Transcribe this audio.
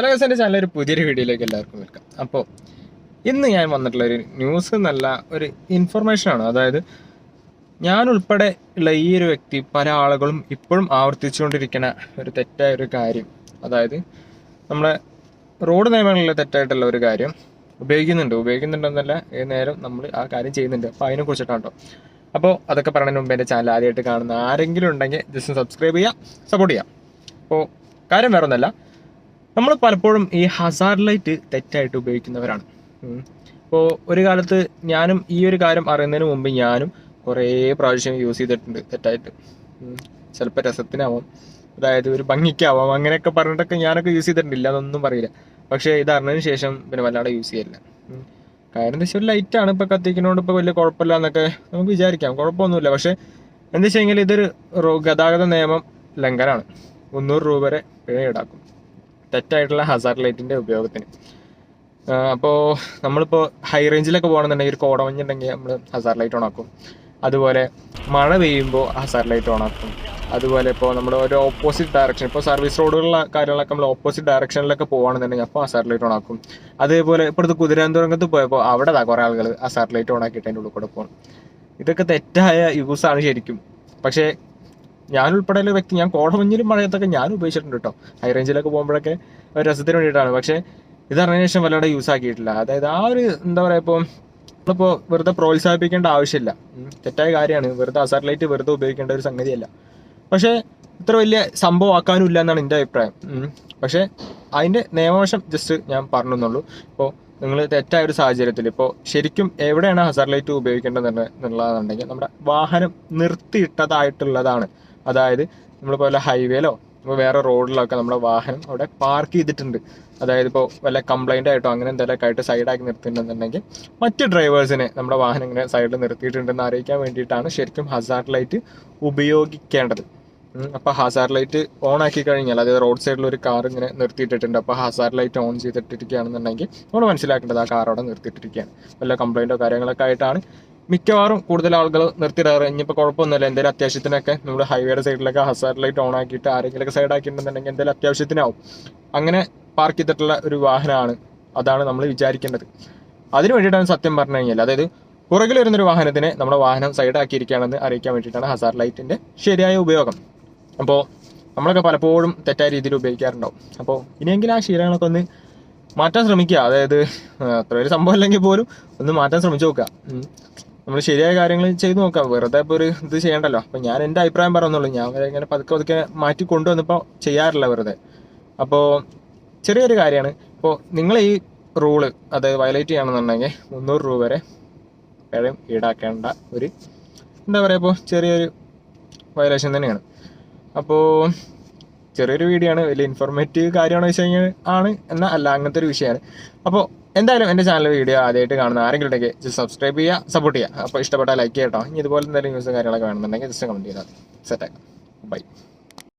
Hello guess എന്റെ channel ഒരു പുതിയൊരു വീഡിയോയിലേക്ക് എല്ലാവർക്കും വെൽക്കം. അപ്പോൾ ഇന്ന് ഞാൻ വന്നിട്ടുള്ള ഒരു ന്യൂസ് എന്നല്ല ഒരു ഇൻഫർമേഷനാണ് അതായത് ഞാൻ ഉൾപ്പെടെ ഉള്ള ഈ ഒരു വ്യക്തി പല ആളുകളും ഇപ്പോഴും ആവർത്തിച്ചുകൊണ്ടിരിക്കുന്ന ഒരു തെറ്റായ ഒരു കാര്യം. അതായത് നമ്മളെ റോഡ് നിയമങ്ങളിലെ തെറ്റായിട്ടുള്ള ഒരു കാര്യം ഉപയോഗിക്കുന്നുണ്ട്. ഉപയോഗിക്കുന്നുണ്ടെന്നല്ല ഏത് നേരം നമ്മൾ ആ കാര്യം ചെയ്യുന്നുണ്ട്. അപ്പോൾ അതിനെ കുറിച്ചിട്ടാണ് കേട്ടോ. അപ്പോൾ അതൊക്കെ പറയുന്നതിന് മുമ്പ് എന്റെ ചാനൽ ആദ്യമായിട്ട് കാണുന്ന ആരെങ്കിലും ഉണ്ടെങ്കിൽ ജസ്റ്റ് സബ്സ്ക്രൈബ് ചെയ്യാം സപ്പോർട്ട് ചെയ്യാം അപ്പോൾ കാര്യം വേറെ ഒന്നല്ല നമ്മൾ പലപ്പോഴും ഈ ഹസാർഡ് ലൈറ്റ് തെറ്റായിട്ട് ഉപയോഗിക്കുന്നവരാണ്. ഇപ്പോൾ ഒരു കാലത്ത് ഞാനും ഈ ഒരു കാര്യം അറിയുന്നതിന് മുമ്പ് ഞാനും കുറേ പ്രാവശ്യം യൂസ് ചെയ്തിട്ടുണ്ട് തെറ്റായിട്ട്. ചിലപ്പോൾ രസത്തിനാവാം. അതായത് ഒരു ഭംഗിക്കാവാം. അങ്ങനെയൊക്കെ പറഞ്ഞിട്ടൊക്കെ ഞാനൊക്കെ യൂസ് ചെയ്തിട്ടില്ല അതൊന്നും പറയില്ല. പക്ഷേ ഇത് അറിഞ്ഞതിന് ശേഷം പിന്നെ വല്ലാണ്ട് യൂസ് ചെയ്യില്ല കാരണം എന്താ വെച്ചാൽ ലൈറ്റാണ് ഇപ്പോൾ കത്തിക്കുന്നതുകൊണ്ട് ഇപ്പോൾ വലിയ കുഴപ്പമില്ല എന്നൊക്കെ നമുക്ക് വിചാരിക്കാം. കുഴപ്പമൊന്നുമില്ല. പക്ഷേ എന്താ വെച്ചാൽ ഇതൊരു ഗതാഗത നിയമം ലംഘനമാണ്. മുന്നൂറ് രൂപ വരെ പിഴ ഈടാക്കും. തെറ്റായിട്ടുള്ള ഹസാർഡ് ലൈറ്റിന്റെ ഉപയോഗത്തിന്. അപ്പോൾ നമ്മളിപ്പോൾ ഹൈ റേഞ്ചിലൊക്കെ പോകണമെന്നുണ്ടെങ്കിൽ ഒരു കോടമഞ്ഞുണ്ടെങ്കിൽ നമ്മൾ ഹസാർ ലൈറ്റ് ഓണാക്കും അതുപോലെ മഴ പെയ്യുമ്പോൾ ഹസാർ ലൈറ്റ് ഓണാക്കും അതുപോലെ ഇപ്പോൾ നമ്മുടെ ഒരു ഓപ്പോസിറ്റ് ഡയറക്ഷൻ ഇപ്പോൾ സർവീസ് റോഡുകളുള്ള കാര്യങ്ങളൊക്കെ നമ്മൾ ഓപ്പോസിറ്റ് ഡയറക്ഷനിലൊക്കെ പോകുകയാണെന്നുണ്ടെങ്കിൽ അപ്പോൾ ഹസാർ ലൈറ്റ് ഓണാക്കും അതേപോലെ ഇപ്പോഴത്തെ കുതിരാന്തരംഗത്ത് പോയപ്പോൾ അവിടെ താ കുറേ ആളുകൾ ഹസാർ ലൈറ്റ് ഓണാക്കിയിട്ട് അതിന്റെ ഉള്ളിൽ കൂടെ പോകണം ഇതൊക്കെ തെറ്റായ യൂസാണ് ശരിക്കും. പക്ഷേ ഞാൻ ഉൾപ്പെടെയുള്ള വ്യക്തി ഞാൻ കോടമഞ്ഞിലും മഴയത്തൊക്കെ ഞാൻ ഉപയോഗിച്ചിട്ടുണ്ട് കേട്ടോ ഹൈ റേഞ്ചിലൊക്കെ പോകുമ്പോഴൊക്കെ ഒരു രസത്തിന് വേണ്ടിയിട്ടാണ്. പക്ഷേ ഇത് അറിഞ്ഞ ശേഷം വല്ലാതെ യൂസ് ആക്കിയിട്ടില്ല. അതായത് ആ ഒരു എന്താ പറയുക ഇപ്പോൾ നമ്മളിപ്പോൾ വെറുതെ പ്രോത്സാഹിപ്പിക്കേണ്ട ആവശ്യമില്ല. തെറ്റായ കാര്യമാണ്. വെറുതെ അസാറ്റലൈറ്റ് വെറുതെ ഉപയോഗിക്കേണ്ട ഒരു സംഗതിയല്ല. പക്ഷേ ഇത്ര വലിയ സംഭവം ആക്കാനും ഇല്ല എന്നാണ് എന്റെ അഭിപ്രായം. പക്ഷേ അതിന്റെ നിയമവശം ജസ്റ്റ് ഞാൻ പറഞ്ഞെന്നുള്ളൂ. ഇപ്പോൾ നിങ്ങൾ തെറ്റായ ഒരു സാഹചര്യത്തിൽ ഇപ്പോൾ ശരിക്കും എവിടെയാണ് ഹസാർ ലൈറ്റ് ഉപയോഗിക്കേണ്ടത് എന്നുള്ളതാണെന്നുണ്ടെങ്കിൽ നമ്മുടെ വാഹനം നിർത്തിയിട്ടതായിട്ടുള്ളതാണ്. അതായത് നമ്മളിപ്പോൾ വല്ല ഹൈവേയിലോ ഇപ്പോൾ വേറെ റോഡിലൊക്കെ നമ്മുടെ വാഹനം അവിടെ പാർക്ക് ചെയ്തിട്ടുണ്ട്. അതായത് ഇപ്പോൾ വല്ല കംപ്ലൈന്റ് ആയിട്ടോ അങ്ങനെ എന്തെങ്കിലുമൊക്കെ ആയിട്ട് സൈഡാക്കി നിർത്തിയിട്ടുണ്ടെന്നുണ്ടെങ്കിൽ മറ്റ് ഡ്രൈവേഴ്സിനെ നമ്മുടെ വാഹനം ഇങ്ങനെ സൈഡിൽ നിർത്തിയിട്ടുണ്ടെന്ന് അറിയിക്കാൻ വേണ്ടിയിട്ടാണ് ശരിക്കും ഹസാർഡ് ലൈറ്റ് ഉപയോഗിക്കേണ്ടത്. അപ്പോൾ ഹസാർഡ് ലൈറ്റ് ഓൺ ആക്കി കഴിഞ്ഞാൽ അതായത് റോഡ് സൈഡിൽ ഒരു കാർ ഇങ്ങനെ നിർത്തിയിട്ടിട്ടുണ്ട്. അപ്പോൾ ഹസാർഡ് ലൈറ്റ് ഓൺ ചെയ്തിട്ടിരിക്കുകയാണെന്നുണ്ടെങ്കിൽ നമ്മൾ മനസ്സിലാക്കേണ്ടത് ആ കാർ അവിടെ നിർത്തിയിട്ടിരിക്കുകയാണ്. വല്ല കംപ്ലൈന്റോ കാര്യങ്ങളൊക്കെ ആയിട്ടാണ് മിക്കവാറും കൂടുതൽ ആളുകൾ നിർത്തിയിടാറ്. ഇനിയിപ്പോൾ കുഴപ്പമൊന്നുമില്ല. എന്തെങ്കിലും അത്യാവശ്യത്തിനൊക്കെ നമ്മുടെ ഹൈവേയുടെ സൈഡിലൊക്കെ ഹസാർ ലൈറ്റ് ഓൺ ആക്കിയിട്ട് ആരെങ്കിലുമൊക്കെ സൈഡ് ആക്കിയിട്ടുണ്ടെന്നുണ്ടെങ്കിൽ എന്തെങ്കിലും അത്യാവശ്യത്തിനാവും. അങ്ങനെ പാർക്ക് ചെയ്തിട്ടുള്ള ഒരു വാഹനമാണ് അതാണ് നമ്മൾ വിചാരിക്കേണ്ടത്. അതിന് വേണ്ടിയിട്ടാണ് സത്യം പറഞ്ഞു കഴിഞ്ഞാൽ അതായത് പുറകിൽ വരുന്നൊരു വാഹനത്തിനെ നമ്മുടെ വാഹനം സൈഡ് ആക്കിയിരിക്കുകയാണെന്ന് അറിയിക്കാൻ വേണ്ടിയിട്ടാണ് ഹസാർ ലൈറ്റിന്റെ ശരിയായ ഉപയോഗം. അപ്പോൾ നമ്മളൊക്കെ പലപ്പോഴും തെറ്റായ രീതിയിൽ ഉപയോഗിക്കാറുണ്ടാവും. അപ്പോൾ ഇനിയെങ്കിലും ആ ശീലങ്ങളൊക്കെ ഒന്ന് മാറ്റാൻ ശ്രമിക്കുക. അതായത് അത്ര ഒരു സംഭവം അല്ലെങ്കിൽ പോലും ഒന്ന് മാറ്റാൻ ശ്രമിച്ചു നോക്കുക. നമ്മൾ ശരിയായ കാര്യങ്ങൾ ചെയ്തു നോക്കാം. വെറുതെ ഇപ്പോൾ ഒരു ഇത് ചെയ്യണ്ടല്ലോ. അപ്പോൾ ഞാൻ എന്റെ അഭിപ്രായം പറയുന്നുള്ളൂ ഞാൻ ഇങ്ങനെ പതുക്കെ പതുക്കെ മാറ്റി കൊണ്ടുവന്നപ്പോൾ ചെയ്യാറില്ല വെറുതെ. അപ്പോൾ ചെറിയൊരു കാര്യമാണ്. ഇപ്പോൾ നിങ്ങൾ ഈ റൂൾ അത് വയലേറ്റ് ചെയ്യണമെന്നുണ്ടെങ്കിൽ മുന്നൂറ് രൂപ വരെ പിഴയും ഈടാക്കേണ്ട ഒരു എന്താ പറയുക ഇപ്പോൾ ചെറിയൊരു വയലേഷൻ തന്നെയാണ്. അപ്പോൾ ചെറിയൊരു വീഡിയോ ആണ് വലിയ ഇൻഫോർമേറ്റീവ് കാര്യമാണോ വെച്ച് കഴിഞ്ഞാൽ ആണ് എന്നാൽ അല്ല അങ്ങനത്തെ ഒരു വിഷയമാണ്. അപ്പോൾ എന്തായാലും എന്റെ ചാനൽ വീഡിയോ ആദ്യമായിട്ട് കാണുന്ന ആരെങ്കിലും ഉണ്ടെങ്കിൽ ജസ്റ്റ് സബ്സ്ക്രൈബ് ചെയ്യുക സപ്പോർട്ട് ചെയ്യുക. അപ്പോൾ ഇഷ്ടപ്പെട്ടാൽ ലൈക്ക് ചെയ്യട്ടോ. ഇനി ഇതുപോലെ എന്തെങ്കിലും ന്യൂസും കാര്യങ്ങളൊക്കെ വേണമെന്നുണ്ടെങ്കിൽ ജസ്റ്റ് കമന്റ് ചെയ്താൽ സെറ്റാക്കാം ബൈ